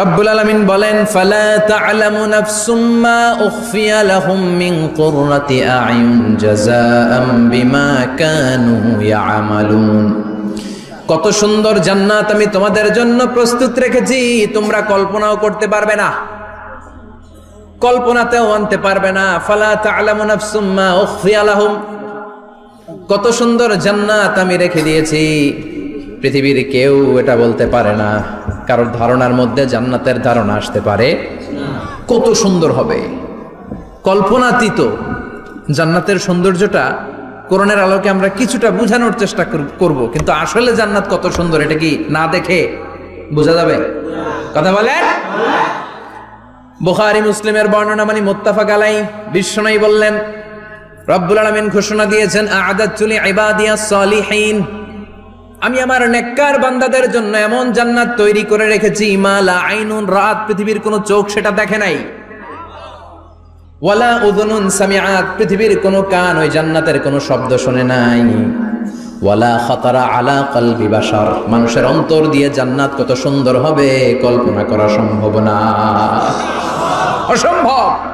রব্বুল আলামিন বলেন কত সুন্দর জান্নাত আমি তোমাদের জন্য প্রস্তুত রেখেছি, তোমরা কল্পনাও করতে পারবে না, কল্পনাতেও আনতে পারবে না। ফালা কত সুন্দর জান্নাত আমি রেখে দিয়েছি। পৃথিবীর কেউ এটা বলতে পারে না। কারোর ধারণার মধ্যে জান্নাতের ধারণা আসতে পারে। কত সুন্দর হবে। কল্পনাতীত জান্নাতের সৌন্দর্যটা কোরআনের আলোকে আমরা কিছুটা বোঝানোর চেষ্টা কর- করব। কিন্তু আসলে জান্নাত কত সুন্দর, এটা কি না দেখে বোঝা যাবে? কথা বলেন? বুখারী, মুসলিমের বর্ণনা মানে মুত্তাফাক আলাই বিশ্বনয় বললেন, রব্বুল আলামিন ঘোষণা দিয়েছেন আদাতুলি ইবাদিয়াস সালিহিন। আমি আমার নেককার বান্দাদের জন্য এমন জান্নাত তৈরি করে রেখেছি মালা আইনুন, রাত পৃথিবীর কোনো চোখ সেটা দেখে নাই। ওয়ালা উদুনুন সামিআত, পৃথিবীর কোনো কান ওই জান্নাতের কোনো শব্দ শুনে নাই। ওয়ালা খাতারা আলা কলবি বাশার, মানুষের অন্তর দিয়ে জান্নাত কত সুন্দর হবে, কল্পনা করা সম্ভব না। অসম্ভব!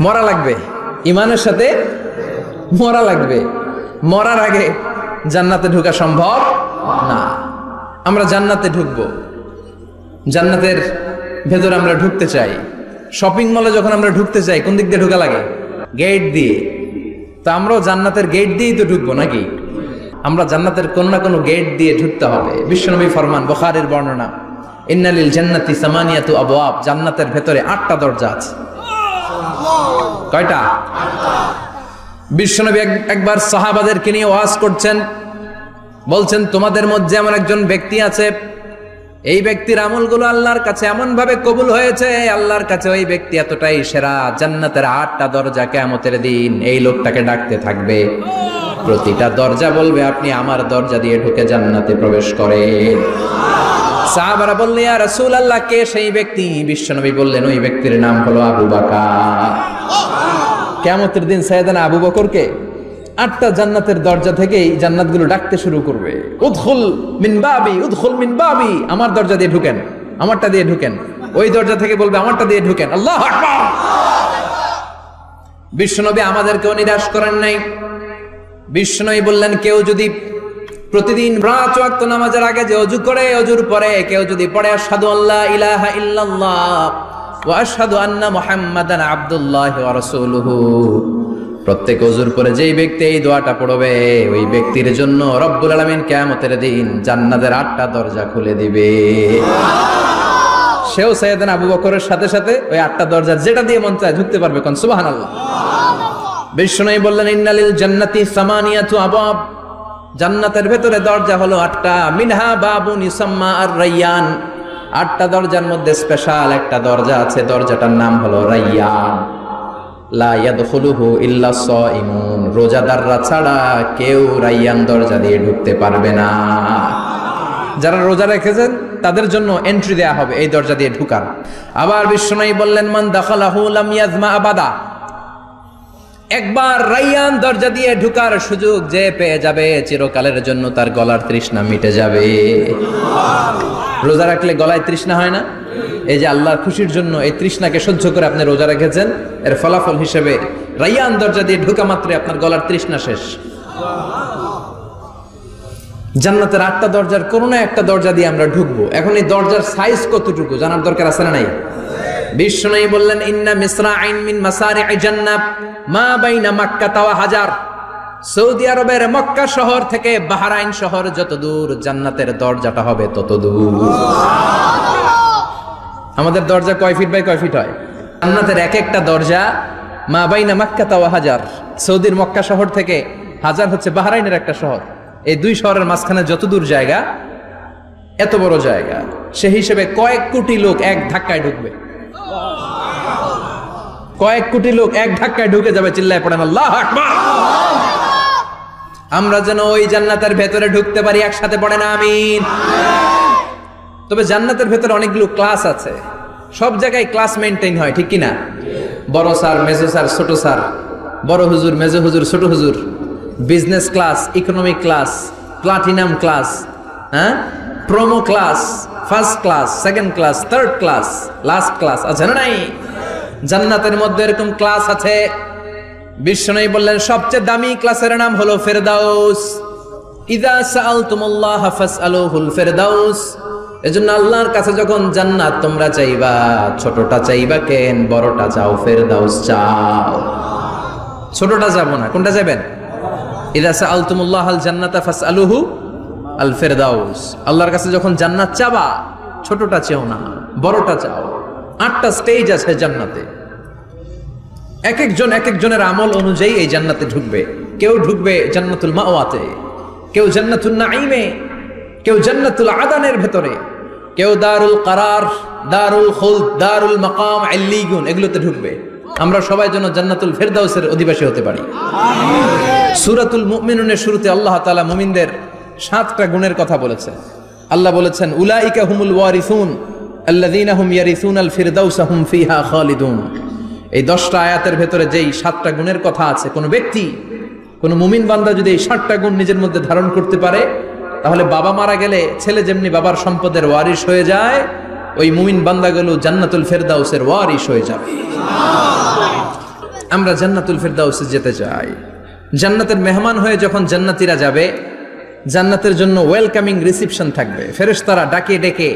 মরা লাগবে। ইমানের সাথে মরা লাগবে। মরার আগে জান্নাতে ঢোকা সম্ভব না। আমরা জান্নাতে ঢুকবো। জান্নাতের ভেতরে আমরা ঢুকতে চাই। শপিং মলে যখন আমরা ঢুকতে চাই, কোন দিক দিয়ে ঢুকা লাগে? গেট দিয়ে। তো আমরাও জান্নাতের গেট দিয়েই তো ঢুকবো নাকি? আমরা জান্নাতের কোন না কোনো গেট দিয়ে ঢুকতে হবে। বিশ্বনবী ফরমান, বখারের বর্ণনা, ইন্নালিল জান্নাতি সামানিয়াতু আবওয়াব জান্নাতের ভেতরে আটটা দরজা আছে। কয়টা? বিশ্বনবী একবার সাহাবাদেরকে নিয়ে ওয়াজ করছেন। বলছেন, তোমাদের মধ্যে এমন একজন ব্যক্তি আছে। এই ব্যক্তির আমলগুলো আল্লাহর কাছে এমন ভাবে কবুল হয়েছে, আল্লাহর কাছে ওই ব্যক্তি এতটাই সেরা। জান্নাতের আটটা দরজা কেমতের দিন এই লোকটাকে ডাকতে থাকবে। প্রতিটা দরজা বলবে, আপনি আমার দরজা দিয়ে ঢুকে জান্নাতে প্রবেশ করেন। সাহাবারা বললেন, ইয়া রাসূল আল্লাহ কে সেই ব্যক্তি? বিশ্বনবী বললেন, ওই ব্যক্তির নাম হলো আবু বাকার। কেমতের দিন সাইয়েদানা আবু বকরকে আটটা জান্নাতের দরজা থেকেই জান্নাতগুলো ডাকতে শুরু করবে। উদখুল মিন বাবি, উদখুল মিন বাবি। আমার দরজা দিয়ে ঢুকেন, আমারটা দিয়ে ঢুকেন। ওই দরজা থেকে বলবে, আমারটা দিয়ে ঢুকেন। আল্লাহ বিশ্বনবী আমাদেরকেও নিরাশ করেন নাই। বিষ্ণুই বললেন, কেউ যদি প্রতিদিন রাত ওয়াক্ত নামাজের আগে যে অজু করে অজুর পরে কেউ যদি পড়ে আশহাদু আল্লাহ ইলাহা ইল্লাল্লাহ ওয়া আশহাদু আন্না মুহাম্মাদান আবদুল্লাহ ওয়া রাসূলুহু। প্রত্যেক অজুর পরে যেই ব্যক্তি এই দোয়াটা পড়বে ওই ব্যক্তির জন্য রব্বুল আলামিন কিয়ামতের দিন জান্নাতের আটটা দরজা খুলে দিবে। সেও সাইয়েদানা আবু বকরের সাথে সাথে ওই আটটা দরজা যেটা দিয়ে মন চায় ঢুকতে পারবে কোন সুবহানাল্লাহ। বিষ্ণুই বললেন ইন্নালিল জান্নাতি সামানিয়াতু আবাব। জান্নাতের ভেতরে দরজা হলো আটটা। মিনহা বাবুন ইসাম্মা আর রাইয়ান। আটটা দরজার মধ্যে স্পেশাল একটা দরজা আছে, দরজাটার নাম হলো রাইয়ান। রোজাদাররা ছাড়া কেউ রাইয়ান দরজা দিয়ে ঢুকতে পারবে না। যারা রোজা রেখেছেন, তাদের জন্য এন্ট্রি দেয়া হবে এই দরজা দিয়ে ঢুকার। আবার বিশ্বনয়ী বললেন, মান দাখালাহু লাম ইয়াজমা আবাদা। একবার রাইয়ান দরজা দিয়ে ঢুকার সুযোগ যে পেয়ে যাবে, চিরকালের জন্য তার গলার তৃষ্ণা মিটে যাবে। রোজা রাখলে গলায় তৃষ্ণা হয় না? এই যে আল্লাহর খুশির জন্য এই তৃষ্ণাকে সহ্য করে আপনি রোজা রেখেছেন, এর ফলাফল হিসেবে রাইয়ান দরজা দিয়ে ঢুকা মাত্রে আপনার গলার তৃষ্ণা শেষ। জান্নাতের আটটা দরজার কোনো না একটা দরজা দিয়ে আমরা ঢুকবো। এখন এই দরজার সাইজ কতটুকু? জানার দরকার আছে না নাই? নাই বললেন, ইন্না মিসরা আইন মিন মাসারি জান্নাত, মা বাইনা মাক্কা তাওয়া হাজার। সৌদি আরবের মক্কা শহর থেকে বাহরাইন শহর যত দূর জান্নাতের দরজাটা হবে তত দূর। আমাদের দরজা কয় ফিট বাই কয় ফিট হয়? জান্নাতের এক একটা দরজা মা বাইনা মাক্কা তাওয়া হাজার। সৌদির মক্কা শহর থেকে হাজার হচ্ছে বাহরাইনের একটা শহর। এই দুই শহরের মাঝখানে যত দূর জায়গা, এত বড় জায়গা। সে হিসেবে কয়েক কোটি লোক এক ধাক্কায় ঢুকবে কয়েক কোটি লোক এক ধাক্কায় ঢুকে যাবে চিল্লায় পড়েন, আল্লাহ আকবার। আমরা যেন ওই জান্নাতের ভেতরে ঢুকতে পারি, একসাথে পড়ে না আমিন। তবে জান্নাতের ভেতরে অনেকগুলো ক্লাস আছে। সব জায়গায় ক্লাস মেনটেন হয়, ঠিক কিনা? বড় স্যার, মেজো স্যার, ছোট স্যার, বড় হুজুর, মেজো হুজুর, ছোট হুজুর business class economic class platinum class হ্যাঁ? Promo class first class, second class, third class, last class, আছে না নাই? জান্নাতের মধ্যে এরকম ক্লাস আছে। বিশ্বনবী বললেন, সবচেয়ে দামি ক্লাসের নাম হলো ফেরদাউস। ইদা সাআলতুমুল্লাহ ফাসআলুহুল ফেরদাউস। এজন্য আল্লাহর কাছে যখন জান্নাত তোমরা চাইবা, ছোটটা চাইবা কেন, বড়টা চাও, ফেরদাউস চাও। ছোটটা যাব না, কোনটা যাবেন? ইদা সাআলতুমুল্লাহ আল জান্নাতা ফাসআলুহু আল ফেরদাউস আল্লাহর কাছে যখন জান্নাত চাবা ছোটটা চেও না বড়টা চাও। আটটা স্টেজ আছে জান্নাতে। এক একজন এক একজনের আমল অনুযায়ী এই জান্নাতে ঢুকবে। কেউ ঢুকবে জান্নাতুল মাওয়াতে কেউ জান্নাতুল নাইমে কেউ জান্নাতুল আদানের ভেতরে কেউ দারুল কারার দারুল খুল দারুল মাকাম আল্লিগুন এগুলোতে ঢুকবে। আমরা সবাই যেন জান্নাতুল ফেরদাউসের অধিবাসী হতে পারি। সুরাতুল মুমিনুনের শুরুতে আল্লাহ তাআলা মুমিনদের সাতটা গুণের কথা বলেছে। আল্লাহ বলেছেন, উলাইকা হুমুল ওয়ারিসুন, আল্লাযীনা হুম ইয়ারিসুনাল ফিরদাউসা হুম ফিহা খালিদুন। এই দশটা আয়াতের ভেতরে যেই সাতটা গুণের কথা আছে, কোনো ব্যক্তি, কোনো মুমিন বান্দা যদি এই সাতটা গুণ নিজের মধ্যে ধারণ করতে পারে, তাহলে বাবা মারা গেলে ছেলে যেমনি বাবার সম্পদের ওয়ারিশ হয়ে যায়, ওই মুমিন বান্দাগুলো জান্নাতুল ফেরদাউসের ওয়ারিশ হয়ে যাবে। আমরা জান্নাতুল ফেরদাউসে যেতে চাই। জান্নাতের মেহমান হয়ে যখন জান্নাতিরা যাবে জান্নাতের জন্য ওয়েলকামিং রিসিপশন থাকবে। ফেরেস্তারা ডাকে ডেকে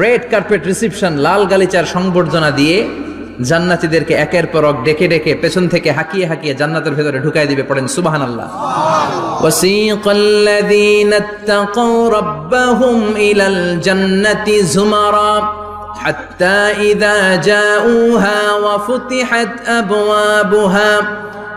রেড কার্পেট রিসিপশন লাল গালিচার সংবর্ধনা দিয়ে জান্নাতিদেরকে একের পর এক ডেকে ডেকে পেছন থেকে হাকিয়ে হাকিয়ে জান্নাতের ভেতরে ঢুকাই দিবে পড়েন সুবাহান আল্লাহ ওয়াসিকাল্লাযীনা ইত্তাকাউ রাব্বাহুম ইলাল জান্নাতি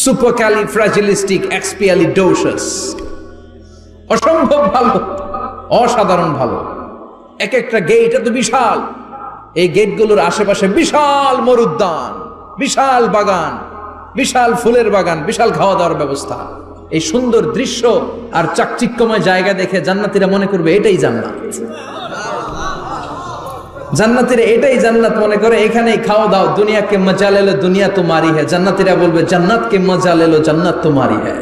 supercalifragilisticexpialidocious অসম্ভব ভালো, অসাধারণ ভালো। এক একটা গেট এত বিশাল। এই গেটগুলোর আশেপাশে বিশাল মরুদ্যান, বিশাল বাগান, বিশাল ফুলের বাগান, বিশাল খাওয়া দাওয়ার ব্যবস্থা। এই সুন্দর দৃশ্য আর চাকচিক্যময় জায়গা দেখে জান্নাতিরা মনে করবে এটাই জান্নাত। জান্নাতিরা এটাই জান্নাত মনে করে, এখানেই খাওয়া দাও দুনিয়া কে মজা লেলো দুনিয়া তোমারি হ্যাঁ জান্নাতিরা বলবে জান্নাত কে মজা লেলো জান্নাত তোমারি হ্যাঁ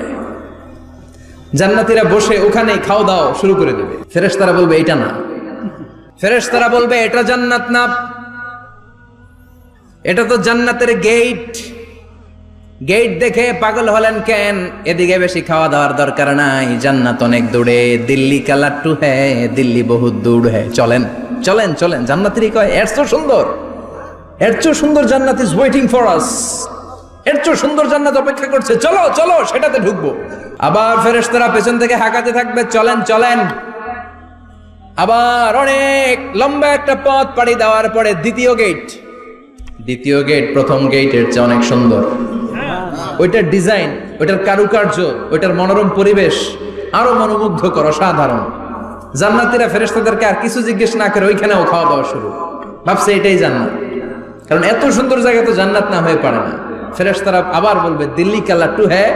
জান্নাতিরা বসে, ওখানেই খাওয়া দাও, শুরু করে দেবে। ফেরেশতারা বলবে, এটা না। ফেরেশতারা বলবে, এটা জান্নাত না। এটা তো জান্নাতের গেট গেট দেখে পাগল হলেন কেন? এদিকে বেশি খাওয়া দাওয়ার দরকার নাই। জান্নাত অনেক দূরে, দিল্লি কালার টু হ্যাঁ দিল্লি বহুত দূর হ্যাঁ চলেন। চলেন চলেন। জান্নাতেরই কয়, এর তো সুন্দর। এর চেয়ে সুন্দর জান্নাত ইজ ওয়েটিং ফর আস এর চেয়ে সুন্দর জান্নাত অপেক্ষা করছে। চলো চলো, সেটাতে ঢুকবো। আবার ফেরেশতারা পেছন থেকে হাঁকাতে থাকবে। চলেন চলেন। আবার অনেক লম্বা একটা পথ পাড়ি দেওয়ার পরে দ্বিতীয় গেট দ্বিতীয় গেট প্রথম গেটের চেয়ে অনেক সুন্দর। ওইটার ডিজাইন ওইটার কারুকার্য, ওইটার মনোরম পরিবেশ আরও মনোমুগ্ধ মনোমুগ্ধকর, অসাধারণ। জান্নাতিরা ফেরেশতাদেরকে আর কিছু জিজ্ঞেস না করে ওইখানেও খাওয়া দাওয়া শুরু। ভাবছে এটাই জান্নাত। কারণ এত সুন্দর জায়গা তো জান্নাত না হয়ে পারে না। ফেরেশতারা আবার বলবে, দিল্লি কালা টু হ্যাঁ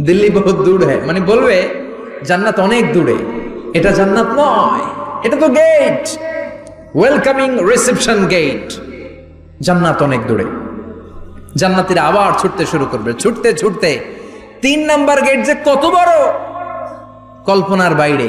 দিল্লি বহুত দূর হ্যাঁ মানে বলবে, জান্নাত অনেক দূরে। এটা জান্নাত নয়, এটা তো গেট ওয়েলকামিং রিসেপশন গেট জান্নাত অনেক দূরে। জান্নাতিরা আবার ছুটতে শুরু করবে। ছুটতে ছুটতে তিন নাম্বার গেট যে কত বড়? কল্পনার বাইরে।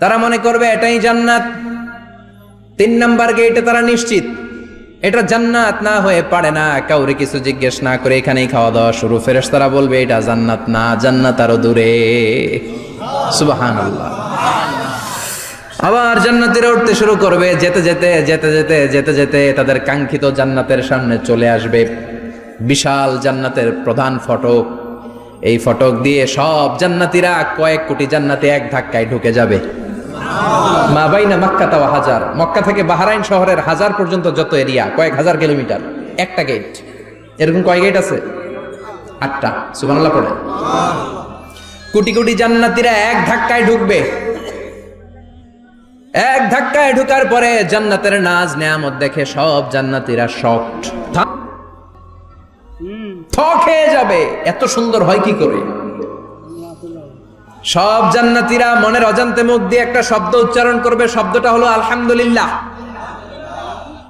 তারা মনে করবে এটাই জান্নাত। তিন নাম্বার গেটে তারা নিশ্চিত। এটা জান্নাত না হয়ে পারে না। কাউরে কিছু জিজ্ঞেস না করে এখানেই খাওয়া দাওয়া শুরু। ফেরেস তারা বলবে, এটা জান্নাত না। জান্নাত আরও দূরে। সুবাহান আবার জান্নাতিরা উঠতে শুরু করবে। যেতে যেতে যেতে যেতে যেতে যেতে তাদের কাঙ্ক্ষিত জান্নাতের সামনে চলে আসবে। বিশাল জান্নাতের প্রধান ফটক। এই ফটক দিয়ে সব জান্নাতিরা কয়েক কোটি জান্নাতে এক ধাক্কায় ঢুকে যাবে। মা বাইনা মক্কা তাও হাজার। মক্কা থেকে বাহারাইন শহরের হাজার পর্যন্ত যত এরিয়া, কয়েক হাজার কিলোমিটার, একটা গেট এরকম কয় গেট আছে? আটটা। সুবানাল্লাহ পড়ে। কোটি কোটি জান্নাতিরা এক ধাক্কায় ঢুকবে। এক ধাক্কায় ঢুকার পরে জান্নাতের নাজ নেয়ামত দেখে সব জান্নাতিরা শকড থ খেয়ে যাবে। এত সুন্দর হয় কি করে? সব জান্নাতীরা মনের অজান্তে মুখ দিয়ে একটা শব্দ উচ্চারণ করবে শব্দটা হলো আলহামদুলিল্লাহ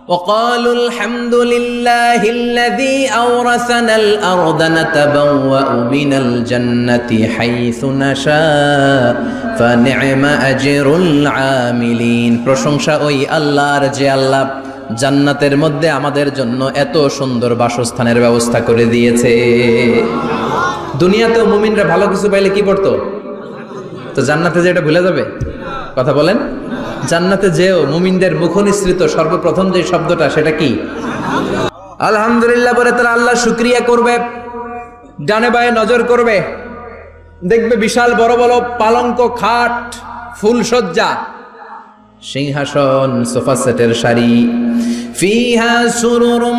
وقالوا الحمد لله الذي أورثنا الأرض نتبوأ من الجنة حيث نشاء فنعم أجر العاملين প্রশংসা ওই আল্লাহর যে আল্লাহ জান্নাতের মধ্যে আমাদের জন্য এত সুন্দর বাসস্থানের ব্যবস্থা করে দিয়েছে দুনিয়াতেও মুমিনরা ভালো কিছু পাইলে কি করতো তো জান্নাতে যে এটা ভুলে যাবে? কথা বলেন। জান্নাতে যেও, মুমিনদের মুখনিসৃত সর্বপ্রথম যে শব্দটা সেটা কি? আলহামদুলিল্লাহ বলে তারা আল্লাহ শুক্রিয়া করবে, ডানে বায়ে নজর করবে। দেখবে বিশাল বড় বড় পালঙ্ক খাট ফুলসজ্জা সিংহাসন, সোফা সেটের শাড়ি ফিহা সুরুরুম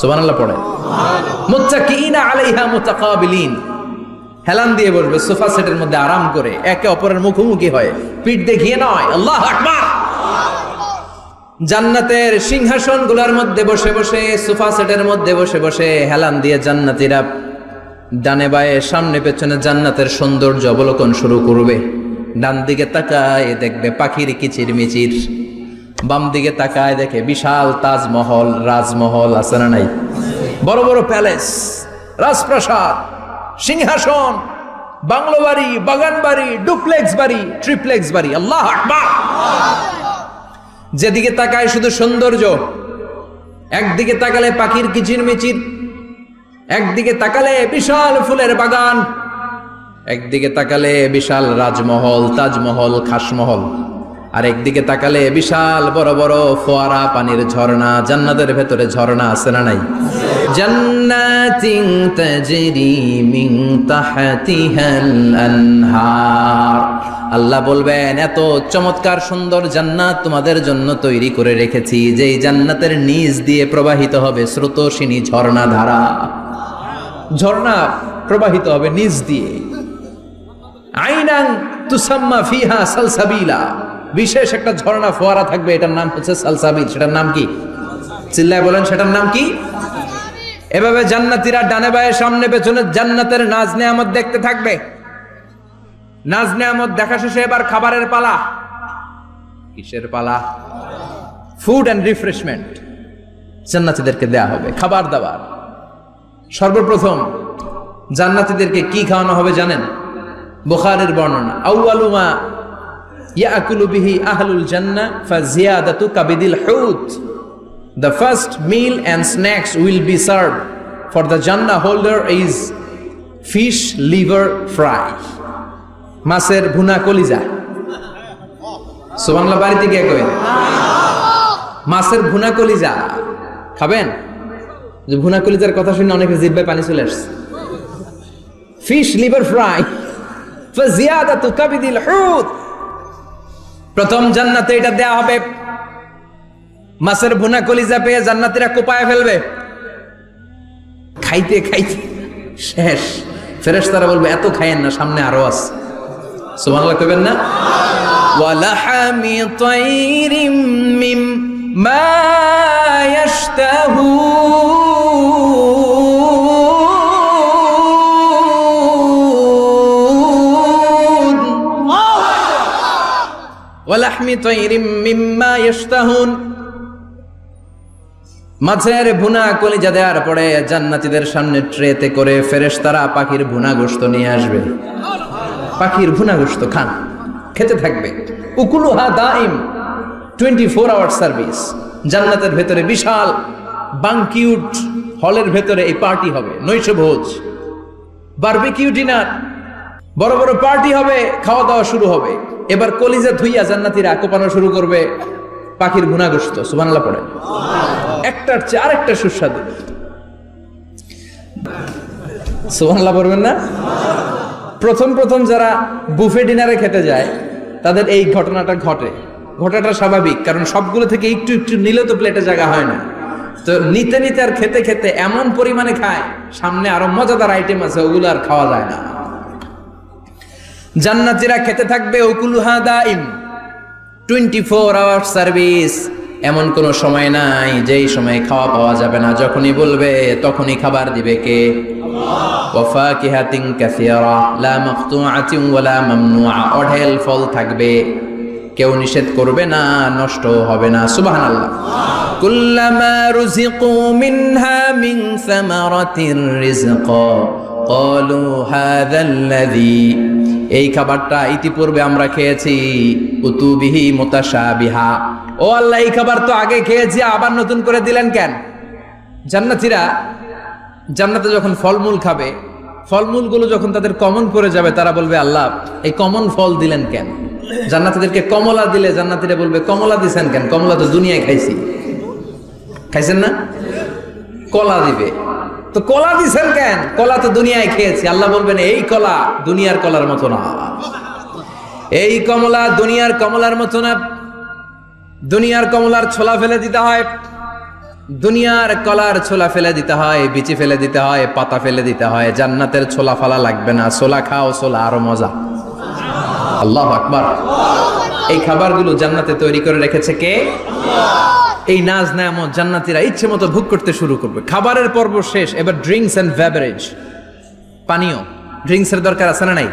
সুবহানাল্লাহ পড়ে। আলাইহা মুতাকাবিলিন। হেলান দিয়ে বসবে, সোফা সেটের মধ্যে আরাম করে, একে অপরের মুখোমুখি হয়, পিঠ দেখিয়ে নয়, আল্লাহ আকবার। জান্নাতের সিংহাসনগুলার মধ্যে বসে বসে, সোফা সেটের মধ্যে বসে বসে হেলান দিয়ে জান্নাতিরা ডানে বায়ে, সামনে পেছনে জান্নাতের সৌন্দর্য অবলোকন শুরু করবে। ডান দিকে তাকায় দেখবে পাখির কিচির মিচির বাম দিকে তাকায় দেখে বিশাল তাজমহল, রাজমহল আছে না নাই? বড় বড় প্যালেস, রাজপ্রাসাদ, সিংহাসন, বাংলো বাড়ি, বাগান বাড়ি, ডুপ্লেক্স বাড়ি, ট্রিপ্লেক্স বাড়ি। আল্লাহ যেদিকে তাকায় শুধু সৌন্দর্য, একদিকে তাকালে পাখির কিচির মিচির, একদিকে তাকালে বিশাল ফুলের বাগান, একদিকে তাকালে বিশাল রাজমহল, তাজমহল, খাসমহল। আর একদিকে তাকালে বিশাল বড় বড় ফোয়ারা পানির ঝর্ণা, জান্নাতের ভেতরে ঝর্ণা আছে না নাই? আল্লাহ বলবেন, এত চমৎকার সুন্দর জান্নাত তোমাদের জন্য তৈরি করে রেখেছি, যেই জান্নাতের নিচ দিয়ে প্রবাহিত হবে স্রোতসিনী ঝর্ণা ধারা। ঝর্ণা প্রবাহিত হবে নিচ দিয়ে। আইনাং তুসাম্মা ফিহা সালসাবিলা। বিশেষ একটা ঝর্ণা ফোয়ারা থাকবে, এটার নাম হচ্ছে সালসাবিল সেটার নাম কি? চিল্লায় বলেন, সেটার নাম কি? এভাবে জান্নাতীরা ডানে বায়ে, সামনে পেছনে জান্নাতের নাজ নেয়ামত দেখতে থাকবে। নাজ নেয়ামত দেখা শেষে এবার খাবারের পালা। কিসের পালা? ফুড অ্যান্ড রিফ্রেশমেন্ট জান্নাতীদেরকে দেয়া হবে, খাবার দাবার। সর্বপ্রথম, জান্নাতীদেরকে কি খাওয়ানো হবে জানেন? বুখারের বর্ণনা আউয়ালুমা ইয়াকুলু বিহি আহলুল জান্নাহ ফাজিয়াদাতু কাবিদিল হুত The first meal and snacks will be served. For the Jannah holder is fish liver fry. মাছের ভুনা কলিজা। সুবাংলা বাড়িতে গিয়ে মাছের ভুনা কলিজা। খাবেন? যে ভুনা কলিজার কথা শুনে অনেকে জিব্বায় পানি চলে আসছে। ফিশ লিভার ফ্রাই ফাজিয়াদাতু কাবিদিল হুত প্রথম জান্নাতে এটা দেয়া হবে। মাছের ভুনা কলিজা পেয়ে জান্নাতীরা কোপায় ফেলবে। খাইতে খাইতে শেষ। ফেরেশ তারা বলবে, এত খাইয়েন না, সামনে আরও আছে। সুবহানাল্লাহ কইবেন না? ওয়ালাহামি মিম ওয়ালাহমি তাইরিম মিম্মা মাছের ভুনা কলিজা দেওয়ার পরে জান্নাতীদের সামনে ট্রেতে করে ফেরেশতারা পাখির ভুনা গোশত নিয়ে আসবে। পাখির ভুনা গোশত খান, খেতে থাকবে। উকুলুহা দাইম টোয়েন্টি ফোর আওয়ার সার্ভিস জান্নাতের ভেতরে বিশাল বাংকিউট হলের ভেতরে এই পার্টি হবে, নৈশ ভোজ। বারবিকিউ ডিনার বড় বড় পার্টি হবে, খাওয়া দাওয়া শুরু হবে। এবার কলিজা ধুইয়া জান্নাতিরা কোপানো শুরু করবে। পাখির ভুনা গোশত সুবহানাল্লাহ পড়ে। একটার চেয়ে আরেকটা সুস্বাদু। সুবহানাল্লাহ পড়বেন না? প্রথম প্রথম যারা বুফে ডিনারে খেতে যায়, তাদের এই ঘটনাটা ঘটে। ঘটাটা স্বাভাবিক, কারণ সবগুলো থেকে একটু একটু নিলে তো প্লেটে জায়গা হয় না। তো নিতে নিতে আর খেতে খেতে এমন পরিমাণে খায়, সামনে আরও মজাদার আইটেম আছে, ওগুলো আর খাওয়া যায় না। জান্নাতীরা খেতে থাকবে ওকুলুহা দাইম। টোয়েন্টি ফোর আওয়ার সার্ভিস এমন কোনো সময় নাই যেই সময় খাওয়া পাওয়া যাবে না। যখনই বলবে তখনই খাবার দিবে কে? অঢেল ফল থাকবে। কেউ নিষেধ করবে না নষ্ট হবে না। সুবহানাল্লাহ। কুল্লামা রুজিকু মিনহা মিন সামারাতির রিজকা কলু হাদাল্লাযী এই খাবারটা ইতিপূর্বে আমরা খেয়েছি। উতুবিহি মুতাশাবিহা। ও আল্লাহ, এই খাবার তো আগে খেয়েছি, আবার নতুন করে দিলেন কেন? জান্নাতীরা জান্নাতে যখন ফলমূল খাবে, ফলমূলগুলো যখন তাদের কমন পড়ে যাবে, তারা বলবে, আল্লাহ, এই কমন ফল দিলেন কেন? জান্নাতিদেরকে কমলা দিলে জান্নাতিরা বলবে, কমলা দিছেন কেন? কমলা তো দুনিয়ায় খাইছি। খাইছেন না? কলা দিবে। তো কলা দিছেন কেন? কলা তো দুনিয়ায় খেয়েছি। আল্লাহ বলবেন, এই কলা দুনিয়ার কলার মতো না। এই কমলা দুনিয়ার কমলার মতো না। দুনিয়ার কমলার ছোলা ফেলে দিতে হয়। দুনিয়ার কলার ছোলা ফেলে দিতে হয়, বিচি ফেলে দিতে হয়, পাতা ফেলে দিতে হয়। জান্নাতের ছোলা ফালা লাগবে না। ছোলা খাও, ছোলা আরও মজা। আল্লাহ আকবার। এই খাবারগুলো জান্নাতে তৈরি করে রেখেছে কে? এই নাজ নামত জান্নাতিরা ইচ্ছে মতো ভোগ করতে শুরু করবে। খাবারের পর্ব শেষ এবার ড্রিঙ্কস অ্যান্ড বেভারেজ পানীয় ড্রিঙ্কস এর দরকার আছে না নাই?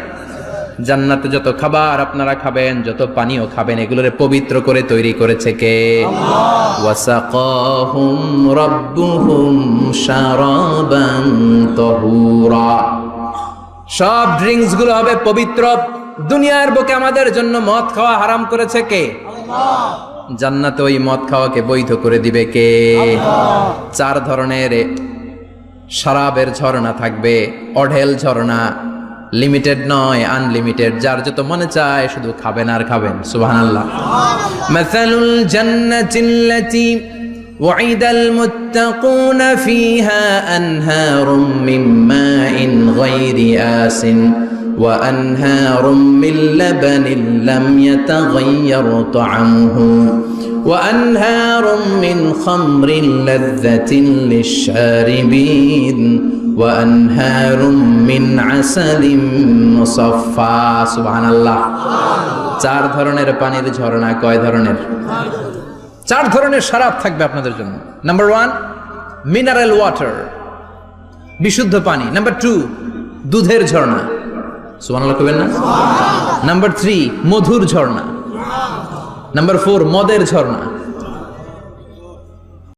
জান্নাতে যত খাবার আপনারা খাবেন যত পানীয় খাবেন এগুলোরে পবিত্র করে তৈরি করেছে কে? ওয়াসাকাহুম রাব্বুহুম শারাবান তাহুরা। সব ড্রিঙ্কসগুলো হবে পবিত্র। দুনিয়ার বুকে আমাদের জন্য মদ খাওয়া হারাম করেছে কে? জান্নাতে ওই মদ খাওয়াকে বৈধ করে দিবে কে চার ধরনের শরাবের ঝর্ণা থাকবে অঢেল ঝর্ণা লিমিটেড নয় আনলিমিটেড যার যত মনে চায় শুধু খাবেন আর খাবেন সুবহানাল্লাহ মাসালুল জান্নাতিল্লাতি وعد المتقون فيها أنهار من ماء غير آس وأنهار من لبن لم يتغير طعمه وأنهار من خمر لذة للشاربين وأنهار من عسل مصفى سبحان الله চার ধরনের পানির ঝর্ণা কয় ধরনের চার ধরনের শরাব থাকবে আপনাদের জন্য নাম্বার ওয়ান মিনারেল ওয়াটার বিশুদ্ধ পানি নাম্বার টু দুধের ঝর্ণা সুবহানাল্লাহ কবেন না? নাম্বার থ্রি মধুর ঝর্ণা। নাম্বার ফোর মদের ঝর্ণা।